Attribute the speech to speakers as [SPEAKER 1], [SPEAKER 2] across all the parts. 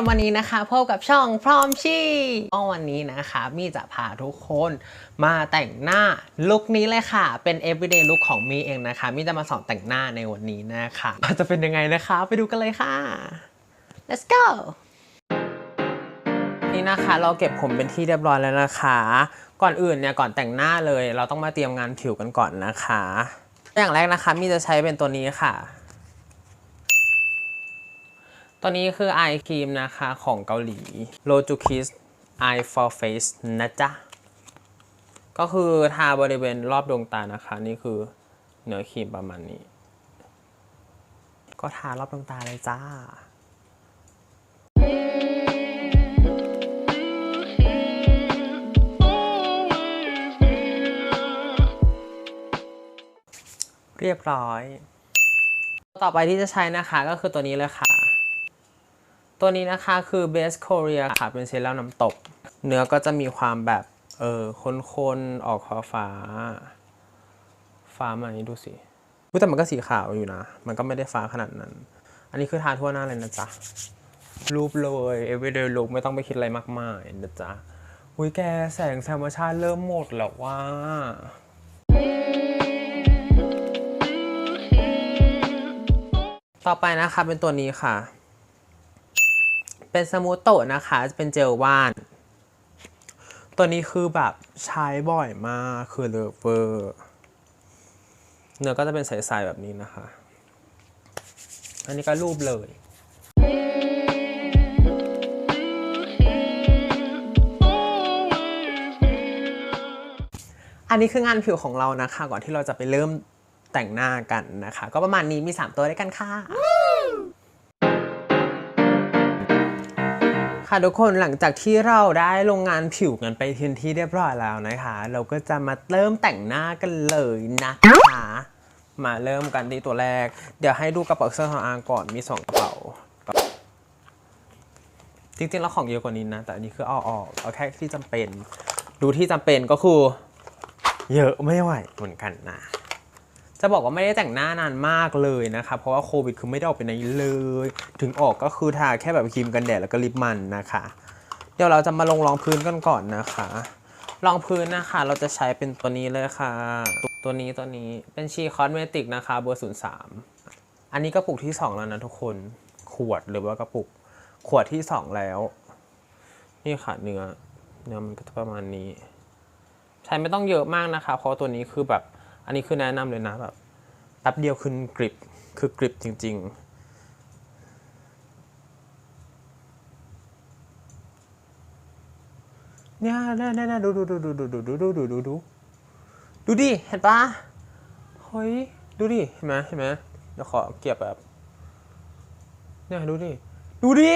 [SPEAKER 1] คนวันนี้นะคะพบกับช่องพร้อมชีก็วันนี้นะคะมีจะพาทุกคนมาแต่งหน้าลุคนี้เลยค่ะ เป็น everyday look ของมีเองนะคะ มีจะมาสอนแต่งหน้าในวันนี้นะคะจะเป็นยังไงนะคะ ไปดูกันเลยค่ะ let's go นี่นะคะเราเก็บผมเป็นที่เรียบร้อยแล้วนะคะ ก่อนอื่นเนี่ยก่อนแต่งหน้าเลย เราต้องมาเตรียมงานผิวกันก่อนนะคะ อย่างแรกนะคะมีจะใช้เป็นตัวนี้ค่ะ ตัวนี้คือ Eye Cream นะคะของเกาหลี r o j u Kiss Eye for Face นะจ๊ะ ก็คือทาบริเวณรอบดวงตานะคะ นี่คือเนื้อครีมประมาณนี้ ก็ทารอบดวงตาเลยจ้าเรียบร้อย ต่อไปที่จะใช้นะคะก็คือตัวนี้เลยค่ะ ตัวนี้นะคะคือ Best Korea ค่ะ เป็นเซรั่มน้ำตก เนื้อก็จะมีความแบบ เออค้นๆ ออกฟ้า ฟ้ามานี้ดูสิแต่มันก็สีขาวอยู่นะ มันก็ไม่ได้ฟ้าขนาดนั้น อันนี้คือทาทั่วหน้าเลยนะจ๊ะ รูปเลย everyday look ไม่ต้องไปคิดอะไรมากมายนะจ๊ะ อุ้ยแกแสงธรรมชาติเริ่มหมดแล้วว่าต่อไปนะคะเป็นตัวนี้ค่ะ เป็นสมูทโตะนะคะ เป็นเจลว่าน ตัวนี้คือแบบใช้บ่อยมากคือเลิฟเวอร์เนื้อก็จะเป็นใสๆแบบนี้นะคะ อันนี้ก็รูปเลยอันนี้คืองานผิวของเรานะคะ ก่อนที่เราจะไปเริ่มแต่งหน้ากันนะคะ ก็ประมาณนี้มี 3 ตัวด้วยกันค่ะ ค่ะทุกคนหลังจากที่เราได้ลงงานผิวกันไปทีที่เรียบร้อยแล้วนะคะ เราก็จะมาเริ่มแต่งหน้ากันเลยนะคะมาเริ่มกันที่ตัวแรก เดี๋ยวให้ดูกระเป๋าเครื่องสำอางก่อนมีสองกระเป๋าจริงๆแล้วของเยอะกว่านี้นะ แต่อันนี้คือเอาออกเอาแค่ที่จำเป็น ดูที่จำเป็นก็คือ เยอะไม่ไหวเหมือนกันนะ จะบอกว่าไม่ได้แต่งหน้านานมากเลยนะคะเพราะว่าโควิดคือไม่ได้ออกไปไหนเลย ถึงออกก็คือทาแค่แบบครีมกันแดดแล้วก็ลิปมันนะคะ เดี๋ยวเราจะมาลงรองพื้นกันก่อนนะคะรองพื้นนะคะ เราจะใช้เป็นตัวนี้เลยค่ะ ตัวนี้ตัวนี้เป็นชีคอสเมติกนะคะเบอร์ศูนย์สามอันนี้กระปุกที่2แล้วนะทุกคนขวดหรือว่ากระปุกขวดที่2แล้ว นี่ค่ะเนื้อเนื้อมันก็จะประมาณนี้ ใช้ไม่ต้องเยอะมากนะคะ เพราะตัวนี้คือแบบ อันนี้คือแนะนำเลยนะแบบแป๊บเดียวคือกริบคือกริบจริง ๆเนี่ยเนี่ยเนี่ยดูดูดูดูดูดูดูดูดูดูดูดูดิ เห็นปะเฮ้ย ดูดิ เห็นไหมเห็นไหมเดี๋ยวขอเก็บแบบ เนี่ยดูดิ ดูดิ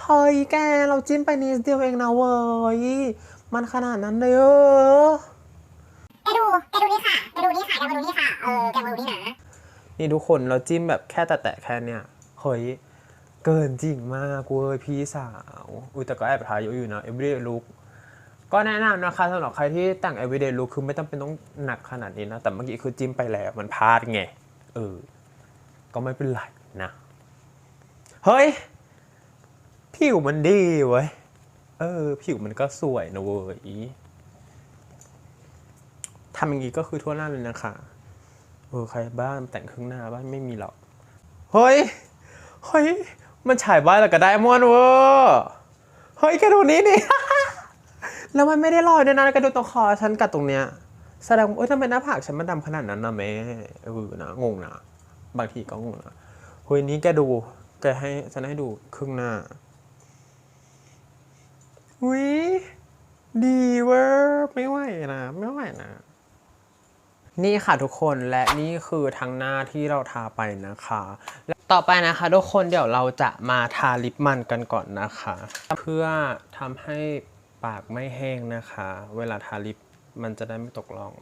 [SPEAKER 1] เฮ้ยแก เราจิ้มไปนิดเดียวเองนะเว้ย มันขนาดนั้นเลยเออ
[SPEAKER 2] แกดู แกดูนี่ค่ะ แกดูนี่ค่ะ แกมาดูนี่ค่ะ เออ แกมาดูนี่นะ
[SPEAKER 1] นี่ทุกคนเราจิ้มแบบแค่แตะแค่เนี้ยเฮ้ยเกินจริงมากเว้ยพี่สาว อุ้ยแต่ก็แอบทายเยอะอยู่นะ everyday look ก็แนะนำนะคะสำหรับใครที่แต่ง everyday look คือไม่จำเป็นต้องหนักขนาดนี้นะ แต่เมื่อกี้คือจิ้มไปแล้วมันพลาดไง เออ ก็ไม่เป็นไรนะ เฮ้ย ผิวมันดีเว้ย เออ ผิวมันก็สวยนะเว้ยทำอย่างนี้ก็คือทั่วหน้าเลยนะคะ ออใครบ้านแต่งครึ่งหน้าบ้านไม่มีหรอกเฮ้ยเฮ้ยมันฉายบ้านแล้วก็ได้มอนเวอร์เฮ้ยแกดูนี้นี่ แล้วมันไม่ได้ลอยด้วยนะแกดูตรงคอฉันกับตรงเนี้ยแสดงว่าเอ้ยทำไมหน้าผากฉันมันดำขนาดนั้นนะแม่เออนะงงนะบางทีก็งงนะเฮ้ยนี้แกดูแกให้ฉันให้ดูครึ่งหน้าอุ้ยดีเวอร์ไม่ไหวนะ ไม่ไหวนะ นี่ค่ะทุกคนและนี่คือทั้งหน้าที่เราทาไปนะคะ ต่อไปนะคะทุกคนเดี๋ยวเราจะมาทาลิปมันกันก่อนนะคะ เพื่อทำให้ปากไม่แห้งนะคะ เวลาทาลิปมันจะได้ไม่ตกล่อง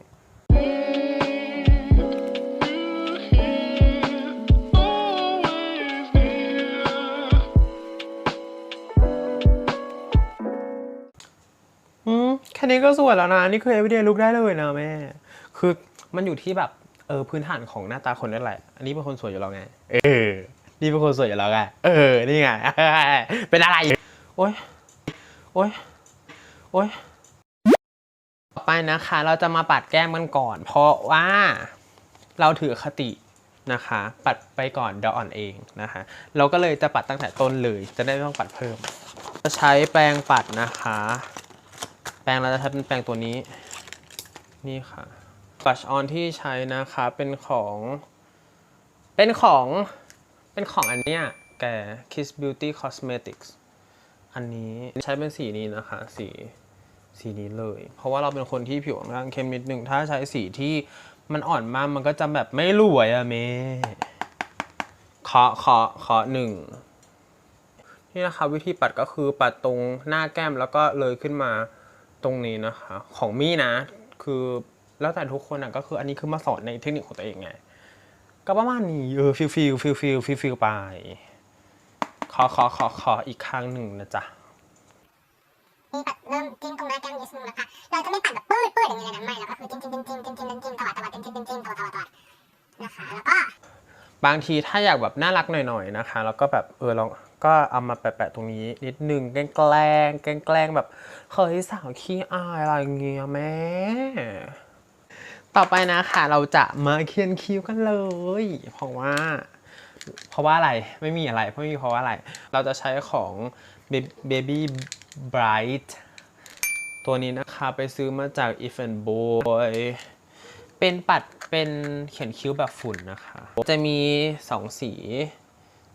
[SPEAKER 1] อืมแค่นี้ก็สวยแล้วนะ นี่คือ everyday look ได้เลยนะแม่ คือ มันอยู่ที่แบบเออพื้นฐานของหน้าตาคนนั่นแหละ อันนี้เป็นคนสวยอยู่แล้วไง เออ นี่เป็นคนสวยอยู่แล้วไง เออ นี่ไง เป็นอะไร โอ๊ย โอ๊ย โอ๊ย ต่อไปนะคะ เราจะมาปัดแก้มกันก่อน เพราะว่าเราถือคตินะคะ ปัดไปก่อนเดี๋ยวอ่อนเองนะคะ เราก็เลยจะปัดตั้งแต่ต้นเลย จะได้ไม่ต้องปัดเพิ่ม จะใช้แปรงปัดนะคะ แปรงเราจะใช้เป็นแปรงตัวนี้ นี่ค่ะ บัชออนที่ใช้นะคะเป็นของ เป็นของ เป็นของอันเนี้ยแก Kiss Beauty Cosmetics อันนี้ใช้เป็นสีนี้นะคะ สีสีนี้เลย เพราะว่าเราเป็นคนที่ผิวค่อนข้างเข้มนิดนึง ถ้าใช้สีที่มันอ่อนมากมันก็จะแบบไม่รวยอะเมเคาะเคาะเคาะหนึ่งนี่นะคะวิธีปัดก็คือปัดตรงหน้าแก้มแล้วก็เลยขึ้นมาตรงนี้นะคะ ของมี่นะ คือ แล้วแต่ทุกคนอะก็คืออันนี้คือมาสอนในเทคนิคของตัวเองไง ก็ประมาณนี้เออฟิลฟิลฟิลฟิลฟิลฟิลไป ขอขอขอขออีกครั้งหนึ่งนะจ๊ะ
[SPEAKER 2] นี่ปัดเริ่มจิ้มตรงหน้าแก้มนิดนึงนะคะเราจะไม่ปัดแบบปื้ดปื้ดอย่างนี้เลยนะไม่เราก็คือจิ้มจิ้มจิ้มจิ้มจิ้มจิ้มตวัดตวัดจิ้มจิ้มจิ้มจิ้มตวัดตวัดตวัดนะคะแล้วก็
[SPEAKER 1] บางทีถ้าอยากแบบน่ารักหน่อยๆนะคะ แล้วก็แบบเออลองก็เอามาแปะๆตรงนี้นิดนึงแกล้งแกล้งแกล้งแกล้งแบบเฮ้ยสาวขี้อายอะไรเงี้ยแม่ ต่อไปนะคะเราจะมาเขียนคิ้วกันเลย เพราะว่า เพราะว่าอะไรไม่มีอะไรไม่มีเพราะว่าอะไร เราจะใช้ของ Baby Bright ตัวนี้นะคะไปซื้อมาจาก If and Boy เป็นปัดเป็นเขียนคิ้วแบบฝุ่นนะคะ จะมี 2 สี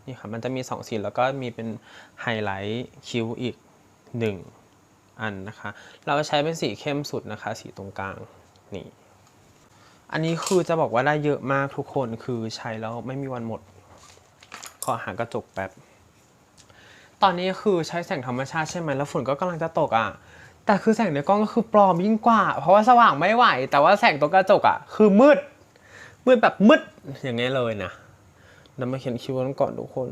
[SPEAKER 1] นี่ค่ะมันจะมี 2 สีแล้วก็มีเป็นไฮไลท์คิ้วอีก 1 อันนะคะ เราใช้เป็นสีเข้มสุดนะคะ สีตรงกลางนี่ อันนี้คือจะบอกว่าได้เยอะมากทุกคนคือใช้แล้วไม่มีวันหมด ขอหากระจกแป๊บ ตอนนี้คือใช้แสงธรรมชาติใช่ไหมแล้วฝุ่นก็กำลังจะตกอะ แต่คือแสงในกล้องก็คือปลอมยิ่งกว่า เพราะว่าสว่างไม่ไหว แต่ว่าแสงตัวกระจกอะ คือมืด มืดแบบมืดอย่างเงี้ยเลยนะนำมาเขียนคิวกันก่อนทุกคน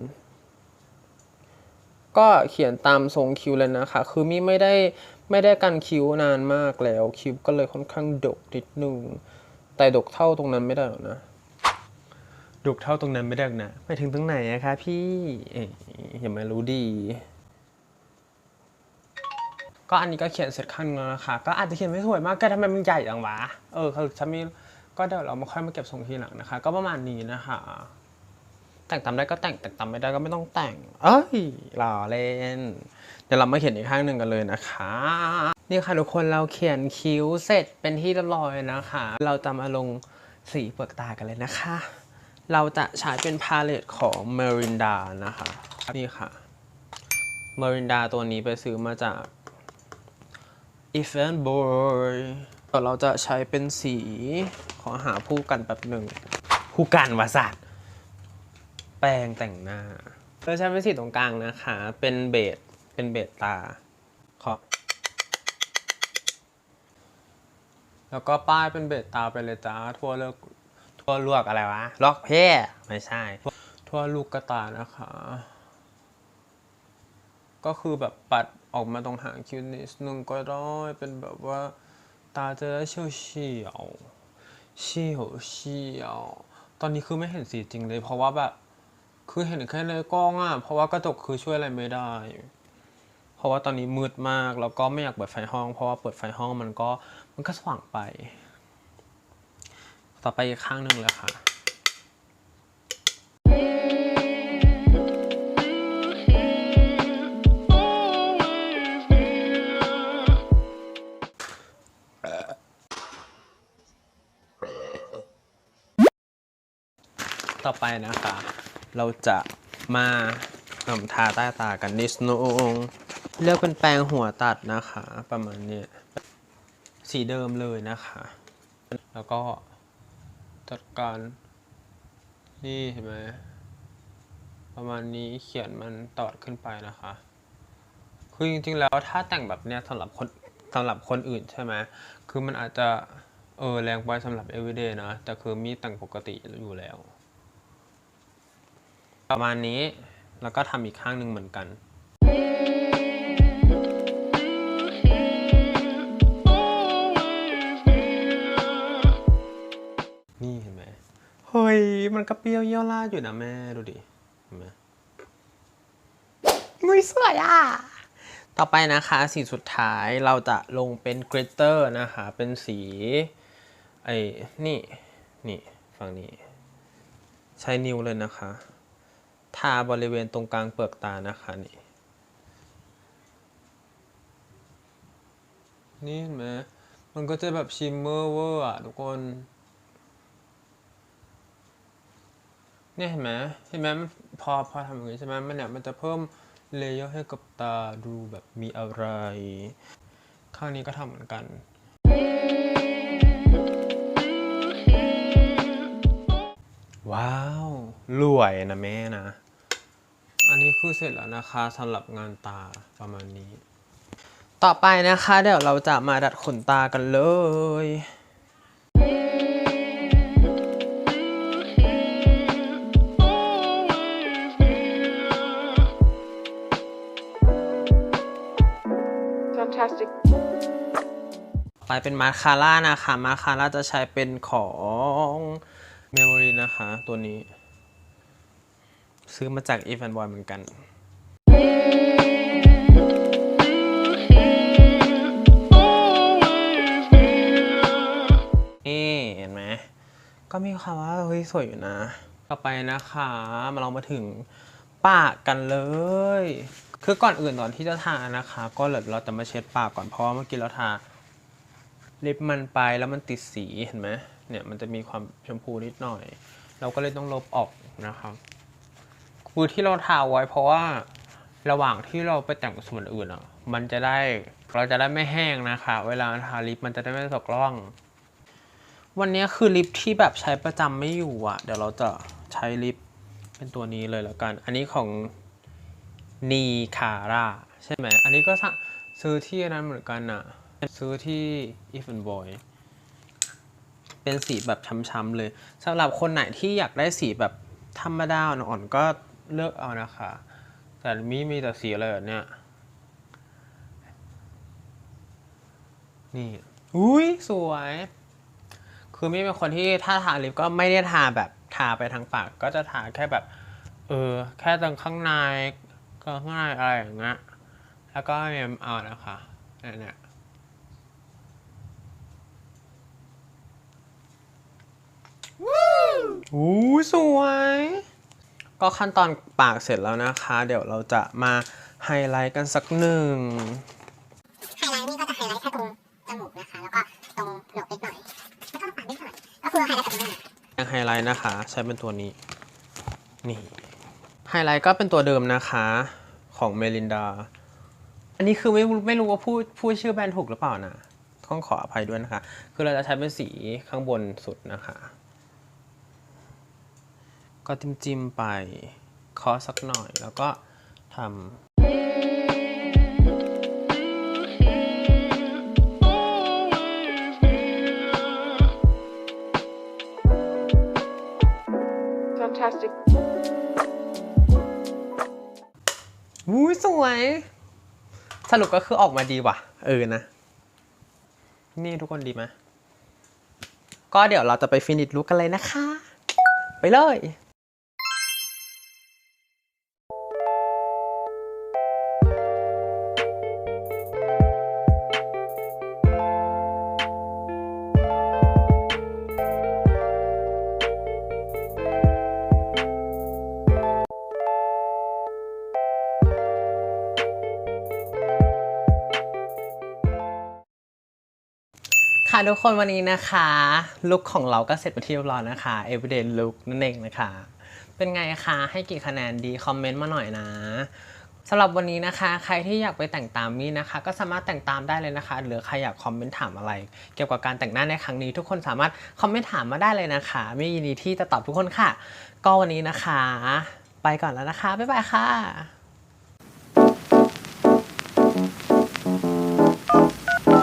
[SPEAKER 1] ก็เขียนตามทรงคิวเลยนะคะ คือมี่ไม่ได้ไม่ได้กันคิวนานมากแล้วคิวก็เลยค่อนข้างดกนิดนึง แต่ดกเท่าตรงนั้นไม่ได้หรอกนะ ดกเท่าตรงนั้นไม่ได้หรอกนะไปถึงตรงไหนอะคะพี่เอ๊ะอย่ามารู้ดี ก็อันนี้ก็เขียนเสร็จข้นึงแล้วนะคะ ก็อาจจะเขียนไม่สวยมากก็ทำไมมันใหญ่จังวะ เออคือฉันมีก็เดี๋ยวเรามาค่อยมาเก็บทรงทีหลังนะคะ ก็ประมาณนี้นะคะ แต่งตามได้ก็แต่งแต่งตามไม่ได้ก็ไม่ต้องแต่ง เอ้ยหล่อเล่น เดี๋ยวเรามาเขียนอีกข้างหนึ่งกันเลยนะคะ นี่ค่ะทุกคนเราเขียนคิ้วเสร็จเป็นที่เรียบร้อยนะคะ เราจะมาลงสีเปลือกตากันเลยนะคะ เราจะใช้เป็นพาเลตของ Merinda นะคะ นี่ค่ะ Merinda ตัวนี้ไปซื้อมาจาก e v e n Boy เดี๋ยวเราจะใช้เป็นสีขอหาผู้กันแบบหนึ่ง ผู้กันวาสัตแปรงแต่งหน้าเราใช้เป็นสีตรงกลางนะคะ เป็นเบสเป็นเบสตา ขอ แล้วก็ป้ายเป็นเบสตาไปเลยจ้าทั่วเลือกทั่วลวกอะไรวะล็อกเพ่ไม่ใช่ ทั่วลูกกระตานะคะ ก็คือแบบปัดออกมาตรงหางคิ้วนิดนึงก็ได้เป็นแบบว่า ตาจะได้เฉียวเฉียวเฉียวเฉียวตอนนี้คือไม่เห็นสีจริงเลย เพราะว่าแบบคือเห็นแค่ในกล้องอะเพราะว่ากระจกคือช่วยอะไรไม่ได้ เพราะว่าตอนนี้มืดมากแล้วก็ไม่อยากเปิดไฟห้อง เพราะว่าเปิดไฟห้องมันก็มันก็สว่างไป ต่อไปอีกข้างหนึ่งเลยค่ะต่อไปนะคะ เราจะมาทำทาใต้ตากันนิดนึง เลือกเป็นแปรงหัวตัดนะคะ ประมาณนี้สีเดิมเลยนะคะ แล้วก็จัดการนี่เห็นไหมประมาณนี้เขียนมันตอดขึ้นไปนะคะคือจริงๆแล้วถ้าแต่งแบบเนี้ยสำหรับคนสำหรับคนอื่นใช่ไหมคือมันอาจจะเออแรงไปสำหรับ everyday นะ แต่คือมีแต่งปกติอยู่แล้ว ประมาณนี้แล้วก็ทำอีกข้างหนึ่งเหมือนกัน ห็นไหมเฮ้ย มันก็เปรี้ยวเยี่ยวราดอยู่นะแม่ดูดิเห็นไหมมุยสวยอะ ต่อไปนะคะสีสุดท้ายเราจะลงเป็นกริตเตอร์นะคะ เป็นสีไอ้นี่นี่ฝั่งนี้ ใช้นิ้วเลยนะคะ ทาบริเวณตรงกลางเปลือกตานะคะนี่นี่เห็นไหมมันก็จะแบบชิมเมอร์เวอร์อะทุกคน เนี่ยเห็นไหมเห็นไหมมันพอพอทำอย่างนี้ใช่ไหมมันเนี่ยมันจะเพิ่มเลเยอร์ให้กับตาดูแบบมีอะไร ข้างนี้ก็ทำเหมือนกัน ว้าวรวยนะแม่นะ อันนี้คือเสร็จแล้วนะคะสำหรับงานตาประมาณนี้ ต่อไปนะคะ เดี๋ยวเราจะมาดัดขนตากันเลย ไปเป็นมาคาร่านะคะมาคาร่าจะใช้เป็นของเมมโมรีนะคะ ตัวนี้ ซื้อมาจาก e v a n Boy เหมือนกัน นี่เห็นไหม ก็มีความว่าเฮ้ยสวยอยู่นะ ต่อไปนะคะ มาเรามาถึงปากกันเลย คือก่อนอื่นตอนที่จะทานะคะ ก็เราเราจะมาเช็ดปากก่อนเพราะเมื่อกี้เราทา ลิปมันไปแล้วมันติดสีเห็นไหมเนี่ยมันจะมีความชมพูนิดหน่อย เราก็เลยต้องลบออกนะครับคือที่เราทาไว้เพราะว่าระหว่างที่เราไปแต่งส่วนอื่นอะ มันจะได้เราจะได้ไม่แห้งนะคะ เวลาทาลิปมันจะได้ไม่ตกร่อง วันนี้คือลิปที่แบบใช้ประจำไม่อยู่อะ เดี๋ยวเราจะใช้ลิปเป็นตัวนี้เลยแล้วกัน อันนี้ของนีคาร่าใช่ไหม อันนี้ก็ซื้อที่นั้นเหมือนกันอะ ซื้อที่ e v e n Boy เป็นสีแบบช้ำๆเลยสำหรับคนไหนที่อยากได้สีแบบธรรมดาอ่อนๆก็เลือกเอานะคะ แต่มีมีแต่สีอะไรแบบเนี้ยนี่อุ้ยสวย คือมีเป็นคนที่ถ้าทาลิปก็ไม่ได้ทาแบบทาไปทั้งปาก ก็จะทาแค่แบบ เออ แค่ตรงข้างในก็ข้างในอะไรอย่างเงี้ย แล้วก็เมมเอานะคะเนี่ยเนี่ย อู้สวย ก็ขั้นตอนปากเสร็จแล้วนะคะ เดี๋ยวเราจะมาไฮไลท์กันสักหนึ่ง
[SPEAKER 2] ไฮไลท์นี่ก็จะไฮไลท์แค่ตรงจมูกนะคะ แล้วก็ตรงโหนกนิดหน่อยแล้วก็ปากนิดหน่อยก็คือไฮไลท์กับตรงนี้
[SPEAKER 1] ไฮไลท์นะคะ ใช้เป็นตัวนี้ นี่ไฮไลท์ก็เป็นตัวเดิมนะคะของเมลินดา อันนี้คือไม่ไม่รู้ว่าพูดพูดชื่อแบรนด์ถูกหรือเปล่านะต้องขออภัยด้วยนะคะ คือเราจะใช้เป็นสีข้างบนสุดนะคะ ก็จิ้มจิ้มๆไปเคาะสักหน่อย แล้วก็ทำ
[SPEAKER 3] Fantastic.
[SPEAKER 1] อุ้ยสวย สรุปก็คือออกมาดีว่ะ เออนะ นี่ทุกคนดีไหมก็เดี๋ยวเราจะไปฟินิชลุกกันเลยนะคะ ไปเลย ทุกคนวันนี้นะคะลุคของเราก็เสร็จไปที่เรียบร้อยนะคะ everyday look นั่นเองนะคะ เป็นไงคะให้กี่คะแนนดีคอมเมนต์มาหน่อยนะสำหรับวันนี้นะคะ ใครที่อยากไปแต่งตามมี่นะคะ ก็สามารถแต่งตามได้เลยนะคะ หรือใครอยากคอมเมนต์ถามอะไร เกี่ยวกับการแต่งหน้าในครั้งนี้ ทุกคนสามารถคอมเมนต์ถามมาได้เลยนะคะมี่ยินดีที่จะตอบทุกคนค่ะ ก็วันนี้นะคะ ไปก่อนแล้วนะคะบ๊ายบายค่ะ